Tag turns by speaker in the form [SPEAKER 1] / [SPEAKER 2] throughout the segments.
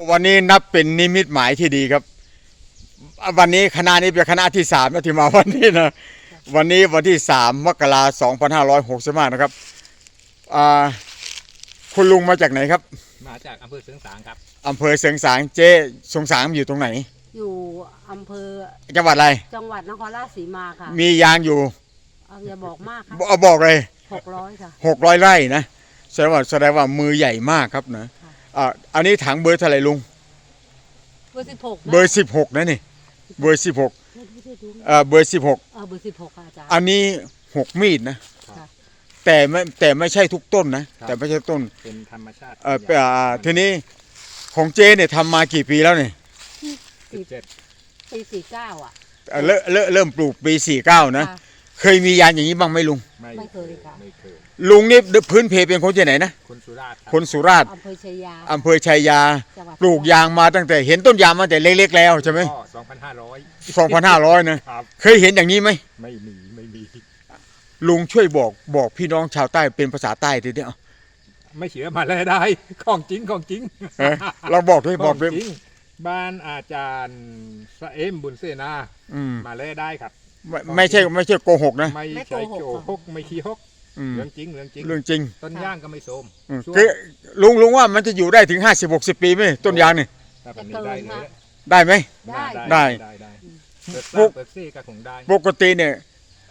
[SPEAKER 1] วันนี้นับเป็นนิมิตหมายที่ดีครับ วันนี้คณะนี้เป็นคณะที่สามนะที่มาวันนี้นะวันนี้วันที่สามมกราสองพันห้าร้อยหกสิบห้านะครับอ่าคุณลุงมาจากไหนครับ
[SPEAKER 2] มาจากอำเภอเสริงสางครับ
[SPEAKER 1] อำเภอเสียงสางเจ๊สงสางอยู่ตรงไหน
[SPEAKER 3] อยู่อำเภอ
[SPEAKER 1] จังหวัดอะไร
[SPEAKER 3] จังหวัดนครราชสีมาค่ะ
[SPEAKER 1] มียางอยู่
[SPEAKER 3] เอาอย่าบอกมากค่ะ
[SPEAKER 1] เอาบอกเลย
[SPEAKER 3] หกร้อยค่ะ
[SPEAKER 1] หกร้อยไร่นะแสดงว่าแสดงว่ามือใหญ่มากครับนะ อ่าอันนี้ถังเบอร์เท่าไหร่ลุง
[SPEAKER 3] เบอร์สิบหก
[SPEAKER 1] เบอร์สิบหกนะนี่เบอร์สิบหกเอ่อเบอร์สิบหก
[SPEAKER 3] เออเบอร์สิบหกค่ะอาจารย์
[SPEAKER 1] อันนี้หกมีดนะ
[SPEAKER 3] ค่ะ
[SPEAKER 1] แต่ไม่แต่ไม่ใช่ทุกต้นนะ แต่ไม่ใช่ต้น
[SPEAKER 2] เป็นธรรมชาติ
[SPEAKER 1] เอออ่าทีนี้ของเจ๊เนี่ยทำมากี่ปีแล้วเนี่ย
[SPEAKER 2] สิบเจ็ด
[SPEAKER 3] ปีสี่เก้าอะ
[SPEAKER 1] เอ่อเริ่มเริ่มเริ่มปลูกปีสี่เก้านะ
[SPEAKER 3] ค่ะ
[SPEAKER 1] เคยมียางอย่างนี้บ้างไหมลุง
[SPEAKER 2] ไม่
[SPEAKER 3] ไม่เคยค่ะ
[SPEAKER 2] ไม่เคย
[SPEAKER 1] ลุงนี่พื้นเพเป็นคนที่ไหนนะ
[SPEAKER 2] คนสุ ราษฎร์รับ
[SPEAKER 1] คนสุราษฎร์
[SPEAKER 3] อำเภอชัยยา
[SPEAKER 1] อำเภอชัยยา
[SPEAKER 3] จังหวัด
[SPEAKER 1] ปลูกยางมาตั้งแต่เห็นต้นยางมาแต่เล็กๆแล้วใช่ไหม
[SPEAKER 2] ก็สองพันห้าร้อย
[SPEAKER 1] สองพันห้าร้อยนะ
[SPEAKER 2] ครับ
[SPEAKER 1] เคยเห็นอย่างนี้ไหม
[SPEAKER 2] ไม่มีไม่มี
[SPEAKER 1] ลุงช่วยบอกบอกพี่น้องชาวใต้เป็นภาษาใต้ทีเดียว
[SPEAKER 2] ไม่เชื่อมาแล้วได้ ของจริงของจริง
[SPEAKER 1] เออเราบอกด้วย
[SPEAKER 2] ข
[SPEAKER 1] บอ
[SPEAKER 2] อกง
[SPEAKER 1] ด้วย
[SPEAKER 2] จริงบ้านอาจารย์สะเอ็มบุญเสนา
[SPEAKER 1] อืม
[SPEAKER 2] มาแล้วได้ครับ
[SPEAKER 1] ไม่ไม่ใช่ไม่ใช่โกหกนะ
[SPEAKER 2] ไม่ใช่โกหกไม่ขี้หก
[SPEAKER 1] อืม
[SPEAKER 2] เรื่องจริงเรื่องจริง
[SPEAKER 1] เรื่องจริง
[SPEAKER 2] ต้นย่างก็ไม่โสม
[SPEAKER 1] อืม
[SPEAKER 2] ช่วง
[SPEAKER 1] คือลุงลุงว่ามันจะอยู่ได้ถึง50 60ปีไหมต้นยางนี่
[SPEAKER 2] ถ้าแบบนี้ได้เลย
[SPEAKER 1] ได้ไหม
[SPEAKER 3] ได้
[SPEAKER 1] ได้
[SPEAKER 2] ได้ได้เปิด
[SPEAKER 1] ปุ๊
[SPEAKER 2] ร้าน
[SPEAKER 1] บ
[SPEAKER 2] เปิดซี่ก็คงได้
[SPEAKER 1] ปกติเนี่ย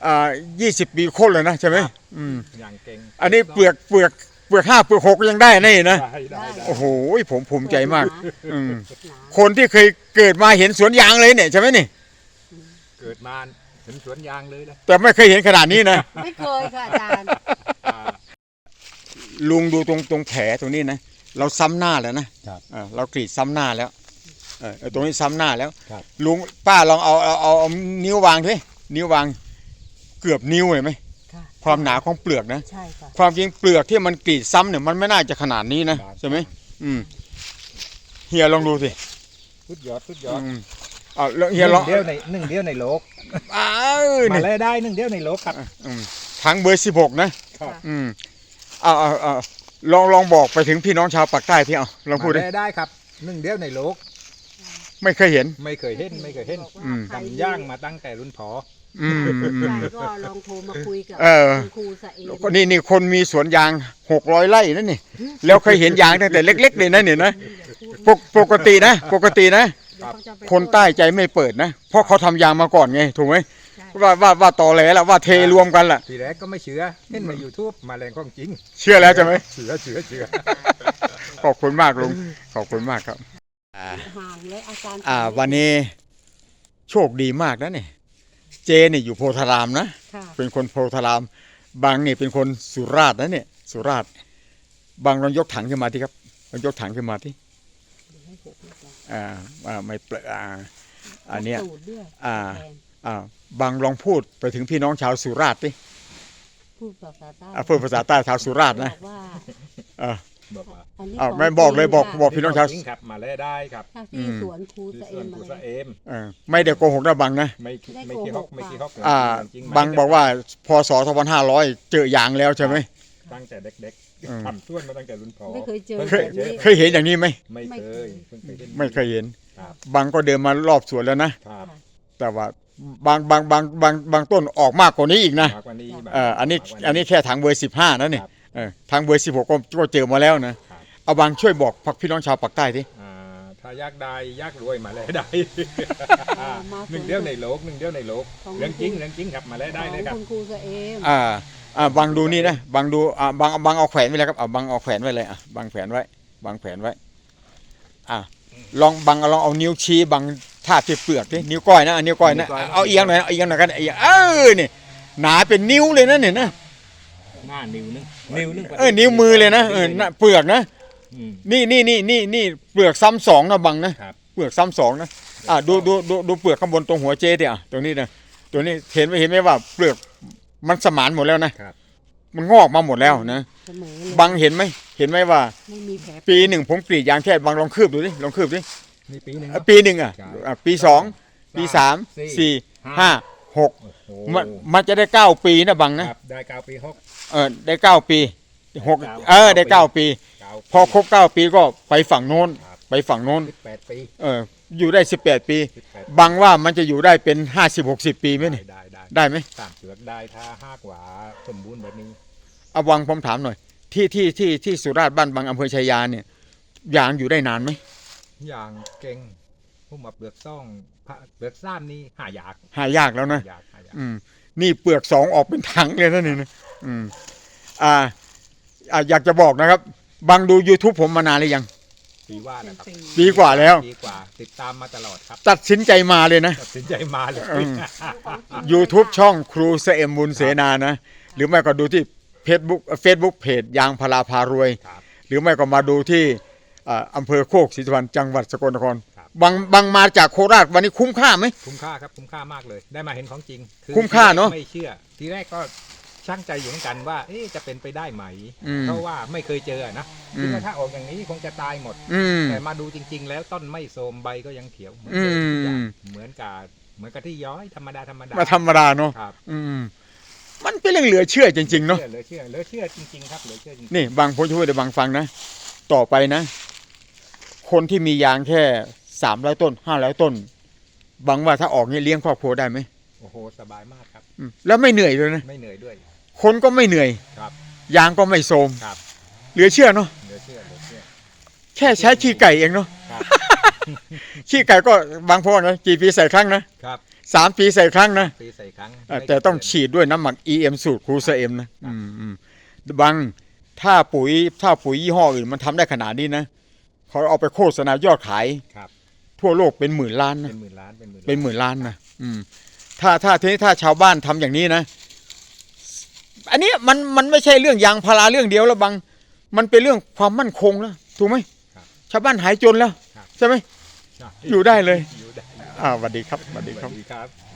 [SPEAKER 1] อ่า20ปีโค่นเลยนะใช่ไหม
[SPEAKER 2] ครับ
[SPEAKER 1] อืม
[SPEAKER 2] อย่างเก่ง
[SPEAKER 1] อันนี้เปลือกเปลือกเปลือกห้าเปลือกหกยังได้นี่นะ
[SPEAKER 2] ได้ได้ได้
[SPEAKER 1] โอ้โหผมภูมิใจมาก อืม
[SPEAKER 3] หนา
[SPEAKER 1] คนที่เคยเกิดมาเห็นสวนยางเลยเนี่ยใช่ไหมนี่
[SPEAKER 2] เกิดมา เห็นสวนยางเลยนะ
[SPEAKER 1] แต่ไม่เคยเห็นขนาดนี้นะ
[SPEAKER 3] ไม่เคยค่ะอาจารย์
[SPEAKER 2] อ่า
[SPEAKER 1] ลุงดูตรงตรงแผลตรงนี้นะ เราซ้ำหน้าแล้วนะครับ เออเรากรีดซ้ำหน้าแล้วเออเออตรงนี้ซ้ำหน้าแล้ว
[SPEAKER 2] ครับ
[SPEAKER 1] ลุงป้าลองเอาเอาเอาเอานิ้ววางดินิ้ววางเกือบนิ้วเห็นไหม
[SPEAKER 3] ค่ะ
[SPEAKER 1] ความหนาของเปลือกนะ
[SPEAKER 3] ใช่ค่ะ
[SPEAKER 1] ความจริงเปลือกที่มันกรีดซ้ำเนี่ยมันไม่น่าจะขนาดนี้นะใช่ไหมอืมเฮียลองดูสิ
[SPEAKER 2] สุดยอดสุดยอด
[SPEAKER 1] อืมเอาแล้วเฮียลอง
[SPEAKER 2] หนึ่งเดียวในหนึ่งเดียวในโลก
[SPEAKER 1] อ้าว
[SPEAKER 2] มา
[SPEAKER 1] นี่
[SPEAKER 2] แล้วได้หนึ่งเดียวในโลกครับ
[SPEAKER 1] อืมทั้งเบอร์สิบหกนะ ครับ อืมเอาเอาเอาลองลองบอกไปถึงพี่น้องชาวปากใต้ที่เอาลองพูดดิ
[SPEAKER 2] มาแล้วได้ครับหนึ่งเดียวในโลก
[SPEAKER 1] ไม่เคยเห็น
[SPEAKER 2] ไม่เคยเห็นไม่เคยเห็น
[SPEAKER 1] อืม
[SPEAKER 2] ทำย่างมาตั้งแต่รุ่นพอ
[SPEAKER 1] อืมอืม
[SPEAKER 3] ใช่ก็ลองโทรมาคุยกับ
[SPEAKER 1] เออ
[SPEAKER 3] คุณครูสะเอม
[SPEAKER 1] ก็นี่นี่คนมีสวนยางหกร้อยไร่นั่นนี่ แล้วเคยเห็นยางตั้งแต่เล็ก ๆ เลยนะเนี่ยนะ ปกปกตินะ ปกตินะ
[SPEAKER 3] เดี๋ยวเขาจะไป
[SPEAKER 1] คนใต้ใจไม่เปิดนะ เพราะเขาทำยางมาก่อนไง ถูกไหม
[SPEAKER 3] ใช่
[SPEAKER 1] ว่าว่าว่าต่อแหลละว่าเทรวมกันล่ะ
[SPEAKER 2] ทีแรกก็ไม่เชื่อเห็นในยูทูบมาแรงของจริง
[SPEAKER 1] เชื่อแล้วใช่ไหม
[SPEAKER 2] เชื่อเชื่อเชื่อ
[SPEAKER 1] ขอบคุณมากลุงขอบคุณมากครับ
[SPEAKER 3] ห่างเลยอาจารย์
[SPEAKER 1] อ่า วันนี้โชคดีมากนะเนี่ยเจนี่อยู่โพธารามนะ
[SPEAKER 3] ค่ะ
[SPEAKER 1] เป็นคนโพธาราม บางนี่เป็นคนสุราษฎร์นะเนี่ย สุราษฎร์บางลองยกถังขึ้นมาที่ครับลองยกถังขึ้นมาที่ อ่าอ่าไม่เปลอะอ่าอันเนี้ย
[SPEAKER 3] สูตรด้วย
[SPEAKER 1] อ่า
[SPEAKER 3] แทน
[SPEAKER 1] อ่าบางลองพูดไปถึงพี่น้องชาวสุราษฎร์ดิ
[SPEAKER 3] พูดภาษาใต้
[SPEAKER 1] อ่าพูดภาษาใต้ชาวสุราษฎร์นะ
[SPEAKER 3] บอกว่า
[SPEAKER 1] อ่า
[SPEAKER 2] บอกว่า
[SPEAKER 3] อันนี้
[SPEAKER 1] อ้าว
[SPEAKER 3] ขง
[SPEAKER 1] ไม่บอกเลย
[SPEAKER 3] จริง
[SPEAKER 1] บอก
[SPEAKER 3] ค่ะ
[SPEAKER 1] บอกพี่น้องชาว
[SPEAKER 2] จริงครับมาแล้วได้ครับ
[SPEAKER 3] ค่ะ
[SPEAKER 1] อื
[SPEAKER 3] ที่
[SPEAKER 1] ม
[SPEAKER 3] สวนครู
[SPEAKER 2] ที่
[SPEAKER 3] สะ
[SPEAKER 2] ส
[SPEAKER 3] เอ
[SPEAKER 2] วน
[SPEAKER 3] ม
[SPEAKER 2] กุ
[SPEAKER 3] มา
[SPEAKER 2] สะ
[SPEAKER 3] เลย
[SPEAKER 2] เอม
[SPEAKER 1] เออไม่ได้โกหกนะบางนะ
[SPEAKER 2] ไม่
[SPEAKER 3] ไม่
[SPEAKER 2] ไม่
[SPEAKER 3] โก
[SPEAKER 2] ขี้
[SPEAKER 3] ห
[SPEAKER 2] ฮ
[SPEAKER 3] ก
[SPEAKER 2] กไม่
[SPEAKER 3] ค่ะ
[SPEAKER 2] ขี้ฮก
[SPEAKER 1] อ่า
[SPEAKER 2] จริง
[SPEAKER 1] บางบอกว่าพศ2500 เจอยางแล้วใช่ไหม
[SPEAKER 2] ตั้งแต่เด็ก
[SPEAKER 1] อืม
[SPEAKER 2] ๆทำส่วนมาตั้งแต่รุ่นพอ
[SPEAKER 3] ไม่เคยเจอ
[SPEAKER 1] เคย
[SPEAKER 3] แบบนี้
[SPEAKER 1] เคยเห็นอย่างนี้ไหม
[SPEAKER 2] ไม่เคยเพิ่งเคยเห็น
[SPEAKER 1] ไม่เคยเห็น
[SPEAKER 2] ครับ
[SPEAKER 1] บางก็เดินมารอบสวนแล้วนะ
[SPEAKER 2] ครับ
[SPEAKER 1] แต่ว่าบางบางบางบางบางต้นออกมากกว่านี้อีกนะ
[SPEAKER 2] มากกว่านี้
[SPEAKER 1] เอออันนี้
[SPEAKER 2] มากกว่า
[SPEAKER 1] อันนี้แค่ถังเบอร์สิบห้านะนี่
[SPEAKER 2] ครับ
[SPEAKER 1] เออถังเบอร์สิบหกก็ก็เจอมาแล้วนะ ครับเอาบางช่วยบอกพักพี่น้องชาวปากใต้ที
[SPEAKER 2] อ่าถ้าอยากได้อยากรวยมาแล้วได้
[SPEAKER 3] อ่ามา
[SPEAKER 2] หนึ่งเดียวในโลกหนึ่งเดียวในโลก
[SPEAKER 3] ของ
[SPEAKER 2] เรื่องจริงเรื่องจริงครับมาแล้วได้เลยค
[SPEAKER 3] ข
[SPEAKER 2] รั
[SPEAKER 3] อบ งคุณครูสะเอม
[SPEAKER 1] อ่า อ่าบางดูนี่นะบางดูอ่าบางบางเอาแขวนไว้เลยครับเอาบางเอาแขวนไว้เลยอะบางแขวนไว้บางแขวนไว้ อ่าลองบางลองเอานิ้วชี้บางทาบที่เปลือกดินิ้วก้อยนะเอานิ้วก้อยนะเอาเอียงหน่อยเอาเอียงหน่อยกันเอียงเออนี่หนาเป็นนิ้วเลยนะเนี่ยนะ
[SPEAKER 2] หน้านิ้วนึงนิ้วนึง
[SPEAKER 1] เออนิ้วมือเลยนะเออน่ะเปลือกนะ
[SPEAKER 2] อืม
[SPEAKER 1] นี่นี่นี่นี่นี่เปลือกซ้ำสองนะบังนะครับเปลือกซ้ำสองนะอะดูดูดูดูเปลือกข้างบนตรงหัวเจดิอะตรงนี้นะตัวนี้เห็นไหมเห็นไหมว่าเปลือก มันสมานหมดแล้วนะ ครับ มันงอกมาหมดแล้วนะ
[SPEAKER 3] เสมอเลย
[SPEAKER 1] บังเห็นไหม เห็นไหมว่า
[SPEAKER 3] ไม่มีแผล
[SPEAKER 1] ปีหนึ่งผมกรีดยางแค่บังลองคืบดูดิ ลองคืบดิ
[SPEAKER 2] นี่ปีหนึ่ง
[SPEAKER 1] อะปีหนึ่งอะ
[SPEAKER 2] ครับ
[SPEAKER 1] อะปีสอง ปีสามสี่ ห้า หก
[SPEAKER 2] โอ้โห
[SPEAKER 1] มันมันจะได้เก้าปีนะบังนะ ครับ
[SPEAKER 2] ได้เก้าปีหก
[SPEAKER 1] เออได้เก้าปีหก
[SPEAKER 2] เก้า
[SPEAKER 1] เออได้เก้าปี
[SPEAKER 2] เก้า
[SPEAKER 1] พอครบเก้าปีก็ไปฝั่งโน้น
[SPEAKER 2] ครับ
[SPEAKER 1] ไปฝั่งโน้น
[SPEAKER 2] สิบแปดปี
[SPEAKER 1] เอออยู่ได้18ปี
[SPEAKER 2] สิบแปด
[SPEAKER 1] บางว่ามันจะอยู่ได้เป็น50-60ปีไหม
[SPEAKER 2] ได้
[SPEAKER 1] นี่
[SPEAKER 2] ได้ได้
[SPEAKER 1] ได้ไหม
[SPEAKER 2] สามเสือกได้ถ้าห้ากว่าสมบูรณ์แบบนี้
[SPEAKER 1] เอาวังผมถามหน่อย ที่ที่ที่ที่สุราษฎร์บ้านบางอำเภอชัยยาเนี่ยยางอยู่ได้นานไหม
[SPEAKER 2] อย่างเก่งพุ่มมาเปลือกซ่องพระเปลือกซ่านนี่หายาก
[SPEAKER 1] หายากแล้วนะ
[SPEAKER 2] หายากหายาก
[SPEAKER 1] อืม นี่เปลือกสองออกเป็นถังเลยนะนี่นะอืมอ่าอ่าอยากจะบอกนะครับ บางดู YouTube ผมมานานหรือยัง
[SPEAKER 2] ปีว่านะครับ
[SPEAKER 1] ปีกว่าแล้ว
[SPEAKER 2] ปีกว่าติดตามมาตลอดครับ
[SPEAKER 1] ตัดสินใจมาเลยนะ
[SPEAKER 2] ตัดสินใจมาเลย
[SPEAKER 1] อืม YouTube ช่องครูเสเอ็มบุญเสนานะ หรือไม่ก็ดูที่ Facebook Facebook เพจยางพาราพารวย
[SPEAKER 2] ครับ
[SPEAKER 1] หรือไม่ก็มาดูที่อ่าอำเภอโคกศรีสุพรรณจังหวัดสกลนคร
[SPEAKER 2] ครับ
[SPEAKER 1] บางบางมาจากโคราชวันนี้คุ้มค่าไหม
[SPEAKER 2] คุ้มค่าครับคุ้มค่ามากเลย ได้มาเห็นของจริงอ
[SPEAKER 1] คุ้มค่าเนอะ
[SPEAKER 2] ไม่เชื่อ ทีแรกก็ ช่างใจอยู่เหมือนกันว่าเอ๊ะจะเป็นไปได้ไหม
[SPEAKER 1] อืม
[SPEAKER 2] เพราะว่าไม่เคยเจอนะ
[SPEAKER 1] อืม
[SPEAKER 2] คิดว่าถ้าออกอย่างนี้คงจะตายหมด
[SPEAKER 1] อืม
[SPEAKER 2] แต่มาดูจริง ๆ แล้วต้นไม่โทรมใบก็ยังเขียวเหมือน
[SPEAKER 1] อื
[SPEAKER 2] เดิมทุกอย่าง
[SPEAKER 1] ม
[SPEAKER 2] เหมือนกับเหมือนกับที่ย้อยธรรมดาธรรมดา
[SPEAKER 1] มาธรรมดาเนาะ
[SPEAKER 2] ครับ
[SPEAKER 1] อืม มันเป็นเรื่องเหลือเชื่อจริง ๆ เนาะ
[SPEAKER 2] เชื่อเหลือเชื่อเหลือเชื่อจริงๆครับเหลือเชื่อจริง
[SPEAKER 1] นี่บางผมช่วยเดี๋ยวบางฟังนะ ต่อไปนะ คนที่มียางแค่สามร้อยต้นห้าร้อยต้น บางว่าถ้าออกนี่เลี้ยงครอบครัวได้ไหม
[SPEAKER 2] ๆโอ้โหสบายมากครับ
[SPEAKER 1] อืมแล้วไม่เหนื่อยเลยนะ
[SPEAKER 2] ไม่เหนื่อยด้วย
[SPEAKER 1] คนก็ไม่เหนื่อย
[SPEAKER 2] ครับ
[SPEAKER 1] ยางก็ไม่โทรม
[SPEAKER 2] ครับ
[SPEAKER 1] เหลือเชื่อเนาะ
[SPEAKER 2] เหลือเชื่อเหลือเชื่อ
[SPEAKER 1] แค่ใช้ขี้ไก่เองเนาะ
[SPEAKER 2] ครับ
[SPEAKER 1] ขี้ไก่ก็บางพ่อนะกี่ปีใส่ครั้งนะครับสามปีใส่ครั้งนะ
[SPEAKER 2] ปีใส่ครั้ง
[SPEAKER 1] อะ
[SPEAKER 2] ไม่
[SPEAKER 1] แต่ต้อง
[SPEAKER 2] เกิน
[SPEAKER 1] ฉีดด้วยน้ำหมัก EM สูตรครูเซเอ็มนะอืมอืมบางถ้าปุ๋ยถ้าปุ๋ยยี่ห้ออื่นมันทำได้ขนาดนี้นะเขาเอาไปโฆษณายอดขาย
[SPEAKER 2] ครับ
[SPEAKER 1] ทั่วโลกเป็นหมื่นล้านนะ
[SPEAKER 2] เป็นหมื่นล้านเป็นหมื่นล้าน
[SPEAKER 1] เป็นหมื่นล้านนะ อืม ถ้าถ้าทีนี้ถ้าชาวบ้านทำอย่างนี้นะ อันนี้มันมันไม่ใช่เรื่องยางพาราเรื่องเดียวแล้วบาง มันเป็นเรื่องความมั่นคงแล้วถูกไหม
[SPEAKER 2] ครับ
[SPEAKER 1] ชาวบ้านหายจนแล้ว
[SPEAKER 2] ครับ
[SPEAKER 1] ใช่ไหม
[SPEAKER 2] ใช่
[SPEAKER 1] อยู่ได้เลย
[SPEAKER 2] อยู่ได้
[SPEAKER 1] อ่าสวัสดีครับสวัสดีครับ
[SPEAKER 2] สวัสดีครับ